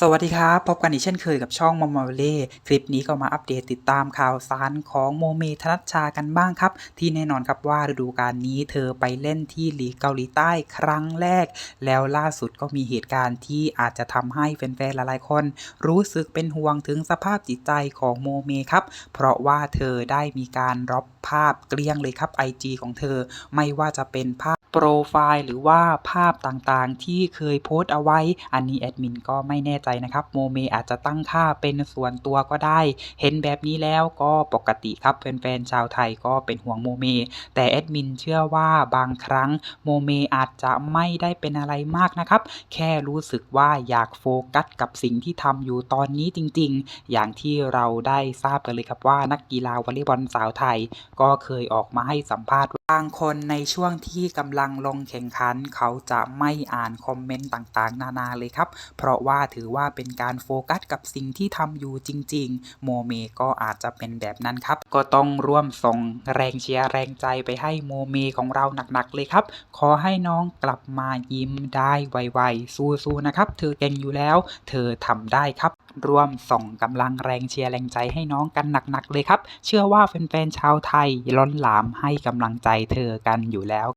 สวัสดีครับ พบกันอีกเช่นเคยกับช่องมอมมาเล่คลิปนี้ก็มาอัปเดตติดตามข่าวสารของโมเมธนัชชากันบ้างครับ ที่แน่นอนครับว่าฤดูกาลนี้เธอไปเล่นที่ลีกเกาหลีใต้ครั้งแรก แล้วล่าสุดก็มีเหตุการณ์ที่อาจจะทำให้แฟนๆหลายๆคน รู้สึกเป็นห่วงถึงสภาพจิตใจของโมเมครับ เพราะว่าเธอได้มีการรบภาพเกลี้ยงเลยครับ IG ของเธอ ไม่ว่าจะเป็นภาพ โปรไฟล์หรือว่าภาพต่างๆ ที่เคยโพสต์เอาไว้ อันนี้แอดมินก็ไม่แน่ใจนะครับโมเมอาจจะตั้งค่าเป็นส่วนตัวก็ได้ เห็นแบบนี้แล้วก็ปกติครับแฟนๆชาวไทยก็เป็นห่วงโมเม แต่แอดมินเชื่อว่าบางครั้งโมเมอาจจะไม่ได้เป็นอะไรมากนะครับ แค่รู้สึกว่าอยากโฟกัสกับสิ่งที่ทำอยู่ตอนนี้จริง ๆ อย่างที่เราได้ทราบกันเลยครับว่านักกีฬาวอลเลย์บอลสาวไทย ก็เคยออกมาให้สัมภาษณ์บางคนในช่วงที่กำลังลงแข่งขัน เขาจะไม่อ่านคอมเมนต์ต่างๆ นานาเลยครับ เพราะว่าถือว่าเป็นการโฟกัสกับสิ่งที่ทำอยู่จริง ๆ โมเมก็อาจจะเป็นแบบนั้นครับ ก็ต้องร่วมส่งแรงเชียร์แรงใจไปให้โมเมของเราหนักๆเลยครับ ขอให้น้องกลับมายิ้มได้ไวๆสู้ๆนะครับ เธอเก่งอยู่แล้ว เธอทำได้ครับ ร่วมส่งกำลังแรงเชียร์แรงใจให้น้องกันหนักๆเลยครับ เชื่อว่าแฟนๆชาวไทยล้นหลามให้กำลังใจเธอกันอยู่แล้ว